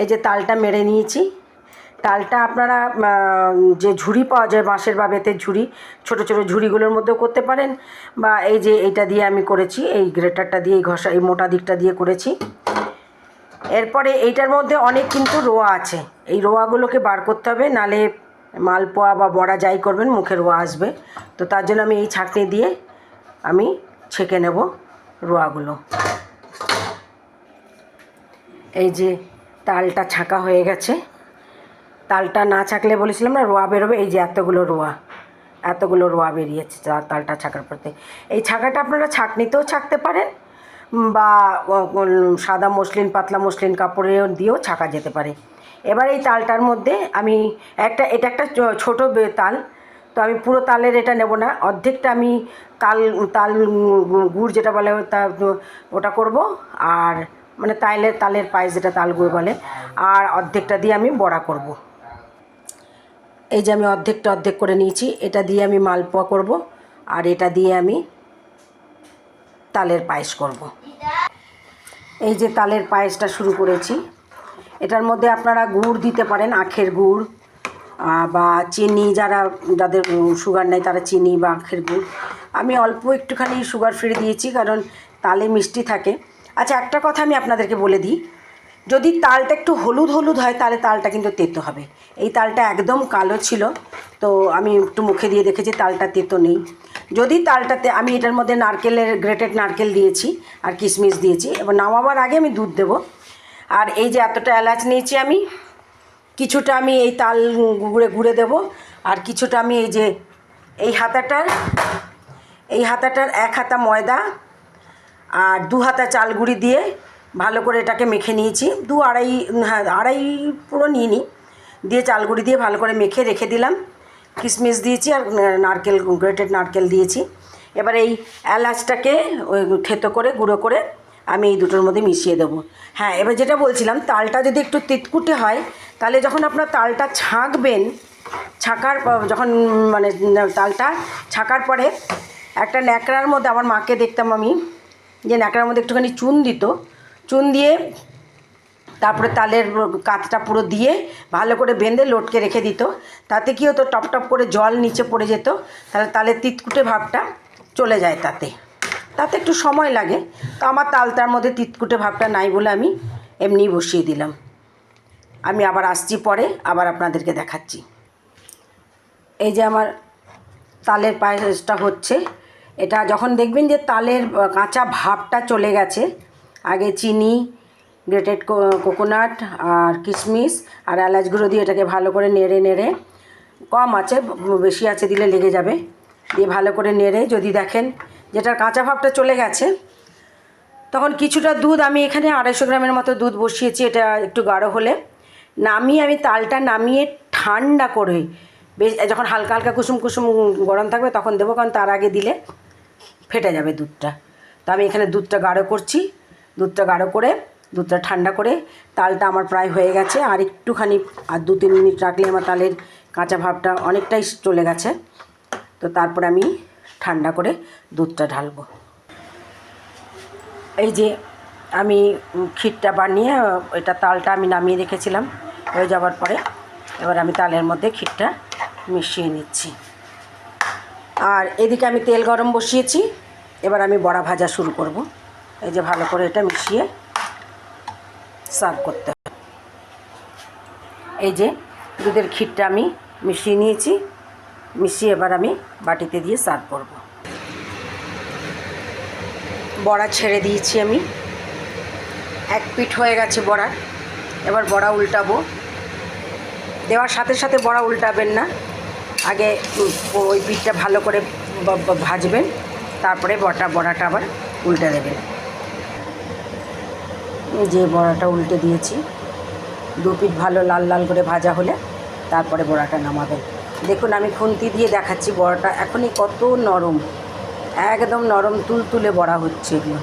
এই যে তালটা মেরে নিয়েছি। তালটা আপনারা যে ঝুড়ি পাওয়া যায় বাঁশের বা বেতের ঝুড়ি, ছোট ছোট ঝুড়িগুলোর মধ্যেও করতে পারেন বা এই যে এইটা দিয়ে আমি করেছি, এই গ্রেটারটা দিয়ে, এই ঘষা, এই মোটা দিকটা দিয়ে করেছি। এরপরে এইটার মধ্যে অনেক কিন্তু রোয়া আছে। এই রোয়াগুলোকে বার করতে হবে, নালে মালপোয়া বা বড়া যাই করবেন, মুখে রোয়া আসবে। তো তার জন্য আমি এই ছাঁকনি দিয়ে আমি ছেঁকে নেব রোয়াগুলো। এই যে তালটা ছাঁকা হয়ে গেছে। তালটা না ছাকলে বলেছিলাম না, রোয়া বেরোবে। এই যে এতগুলো রোয়া এতগুলো রোয়া বেরিয়েছে তালটা ছাঁকার পরতে এই ছাকাটা আপনারা ছাঁকনিতেও ছাঁকতে পারেন বা সাদা মসলিন, পাতলা মসলিন কাপড়ে দিয়েও ছাঁকা যেতে পারে। এবার এই তালটার মধ্যে আমি একটা, এটা একটা ছোটো তাল। তো আমি পুরো তালের এটা নেব না। অর্ধেকটা আমি তাল তাল গুড় যেটা বলে তা, ওটা করব। আর মানে তালের তালের পায়েস যেটা তাল গুড় বলে, আর অর্ধেকটা দিয়ে আমি বড়া করব। এই যে আমি অর্ধেকটা অর্ধেক করে নিয়েছি, এটা দিয়ে আমি মালপোয়া করব, আর এটা দিয়ে আমি তালের পায়েস করব। এই যে তালের পায়েসটা শুরু করেছি, এটার মধ্যে আপনারা গুড় দিতে পারেন, আখের গুড় বা চিনি, যারা যাদের সুগার নেই তারা চিনি বা আখের গুড়। আমি অল্প একটুখানি সুগার ফ্রি দিয়েছি, কারণ তালে মিষ্টি থাকে। আচ্ছা একটা কথা আমি আপনাদেরকে বলে দিই। যদি তালটা একটু হলুদ হলুদ হয়, তাহলে তালটা কিন্তু তেতো হবে। এই তালটা একদম কালো ছিল, তো আমি একটু মুখে দিয়ে দেখেছি তালটা তেতো নেই। যদি তালটাতে, আমি এটার মধ্যে নারকেলের, গ্রেটেড নারকেল দিয়েছি আর কিশমিশ দিয়েছি, এবার নামাবার আগে আমি দুধ দেবো। আর এই যে এতটা এলাচ নিয়েছি আমি, কিছুটা আমি এই তাল গুঁড়ে গুঁড়ে দেবো, আর কিছুটা আমি এই যে, এই হাতাটার এই হাতাটার এক হাতা ময়দা আর দু হাতা চাল গুঁড়ি দিয়ে ভালো করে এটাকে মেখে নিয়েছি। দু আড়াই হ্যাঁ আড়াই পুরো নিয়ে নিই দিয়ে চাল গুঁড়ি দিয়ে ভালো করে মেখে রেখে দিলাম। কিশমিশ দিয়েছি আর নারকেল, গ্রেটেড নারকেল দিয়েছি। এবার এই এলাচটাকে ওই থেতো করে, গুঁড়ো করে আমি এই দুটোর মধ্যে মিশিয়ে দেবো। হ্যাঁ এবার যেটা বলছিলাম, তালটা যদি একটু তিতকুটে হয়, তাহলে যখন আপনার তালটা ছাঁকবেন, ছাঁকার যখন মানে তালটা ছাকার পরে একটা ন্যাকড়ার মধ্যে, আমার মাকে দেখতাম আমি যে ন্যাকড়ার মধ্যে একটুখানি চুন দিত। চুন দিয়ে তারপরে তালের কাতটা পুরো দিয়ে ভালো করে বেঁধে লটকে রেখে দিত। তাতে কি হতো, টপ টপ করে জল নিচে পড়ে যেত। তাহলে তালের তিতকুটে ভাবটা চলে যায় তাতে। তাতে একটু সময় লাগে। তো আমার তালটার মধ্যে তিতকুটে ভাবটা নাই বলে আমি এমনিই বসিয়ে দিলাম। আমি আবার আসছি পরে, আবার আপনাদেরকে দেখাচ্ছি। এই যে আমার তালের পায়েসটা হচ্ছে। এটা যখন দেখবেন যে তালের কাঁচা ভাবটা চলে গেছে, আগে চিনি, গ্রেটেড কোকোনাট আর কিশমিশ আর এলাচ গুঁড়ো দিয়ে এটাকে ভালো করে নেড়ে নেড়ে, কম আছে, বেশি আছে দিলে লেগে যাবে, দিয়ে ভালো করে নেড়ে যদি দেখেন যেটার কাঁচা ভাবটা চলে গেছে, তখন কিছুটা দুধ আমি এখানে আড়াইশো গ্রামের মতো দুধ বসিয়েছি, এটা একটু গাঢ় হলে। নামিয়ে আমি তালটা নামিয়ে ঠান্ডা করে, বেশ, যখন হালকা হালকা কুসুম কুসুম গরম থাকবে তখন দেবো, কারণ তার আগে দিলে ফেটে যাবে দুধটা। তো আমি এখানে দুধটা গাঢ় করছি। দুধটা গাঢ় করে, দুধটা ঠান্ডা করে, তালটা আমার প্রায় হয়ে গেছে। আর একটুখানি, আর দু তিন মিনিট রাখলে আমার তালের কাঁচা ভাবটা অনেকটাই চলে গেছে। তো তারপরে আমি ঠান্ডা করে দুধটা ঢালবো। এই যে আমি ক্ষীরটা বানিয়ে, এটা তালটা আমি নামিয়ে রেখেছিলাম। হয়ে যাওয়ার পরে এবার আমি তালের মধ্যে ক্ষীরটা মিশিয়ে নিচ্ছি। আর এদিকে আমি তেল গরম বসিয়েছি। এবার আমি বড়া ভাজা শুরু করব। এই যে ভালো করে এটা মিশিয়ে সার্ভ করতে হবে। এই যে দুধের ক্ষীরটা আমি মিশিয়ে নিয়েছি। মিশিয়ে এবার আমি বাটিতে দিয়ে সার্ভ করব। বড়া ছেড়ে দিয়েছি আমি। এক পিঠ হয়ে গেছে বড়া। এবার বড়া উল্টাবো। দেওয়ার সাথে সাথে বড়া উল্টাবেন না। আগে ওই পিঠটা ভালো করে ভাজবেন, তারপরে বটা, বড়াটা আবার উল্টে দেবেন। যে বড়াটা উল্টে দিয়েছি। দু পিঠ ভালো লাল লাল করে ভাজা হলে তারপরে বড়াটা নামাবেন। দেখুন, আমি খুন্তি দিয়ে দেখাচ্ছি বড়াটা। এখনই কত নরম, একদম নরম তুলতুলে বড়া হচ্ছে এগুলো।